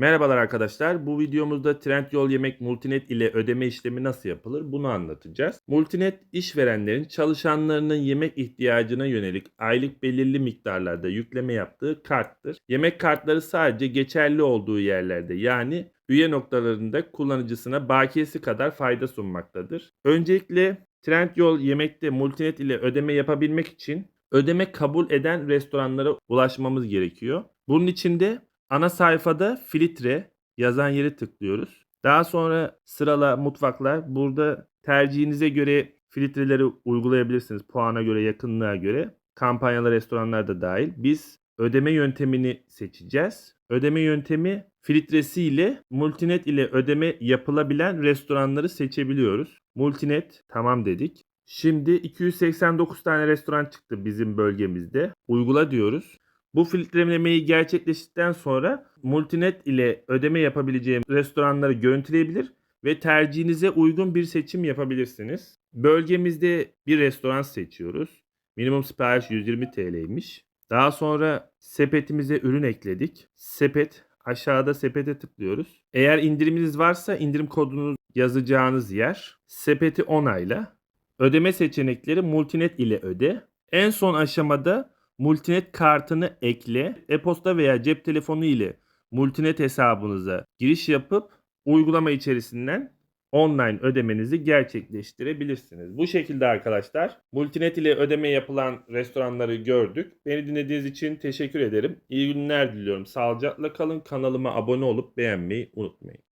Merhabalar arkadaşlar. Bu videomuzda Trendyol Yemek Multinet ile ödeme işlemi nasıl yapılır bunu anlatacağız. Multinet işverenlerin çalışanlarının yemek ihtiyacına yönelik aylık belirli miktarlarda yükleme yaptığı karttır. Yemek kartları sadece geçerli olduğu yerlerde yani üye noktalarında kullanıcısına bakiyesi kadar fayda sunmaktadır. Öncelikle Trendyol Yemek'te Multinet ile ödeme yapabilmek için ödeme kabul eden restoranlara ulaşmamız gerekiyor. Bunun için de ana sayfada filtre yazan yeri tıklıyoruz. Daha sonra sırala mutfaklar. Burada tercihinize göre filtreleri uygulayabilirsiniz. Puana göre, yakınlığa göre. Kampanyalı restoranlar da dahil. Biz ödeme yöntemini seçeceğiz. Ödeme yöntemi filtresiyle Multinet ile ödeme yapılabilen restoranları seçebiliyoruz. Multinet tamam dedik. Şimdi 289 tane restoran çıktı bizim bölgemizde. Uygula diyoruz. Bu filtrelemeyi gerçekleştikten sonra Multinet ile ödeme yapabileceğim restoranları görüntüleyebilir ve tercihinize uygun bir seçim yapabilirsiniz. Bölgemizde bir restoran seçiyoruz. Minimum sipariş 120 TL'ymiş. Daha sonra sepetimize ürün ekledik. Sepet aşağıda sepete tıklıyoruz. Eğer indiriminiz varsa indirim kodunu yazacağınız yer. Sepeti onayla. Ödeme seçenekleri Multinet ile öde. En son aşamada Multinet kartını ekle. E-posta veya cep telefonu ile Multinet hesabınıza giriş yapıp uygulama içerisinden online ödemenizi gerçekleştirebilirsiniz. Bu şekilde arkadaşlar Multinet ile ödeme yapılan restoranları gördük. Beni dinlediğiniz için teşekkür ederim. İyi günler diliyorum. Sağlıcakla kalın. Kanalıma abone olup beğenmeyi unutmayın.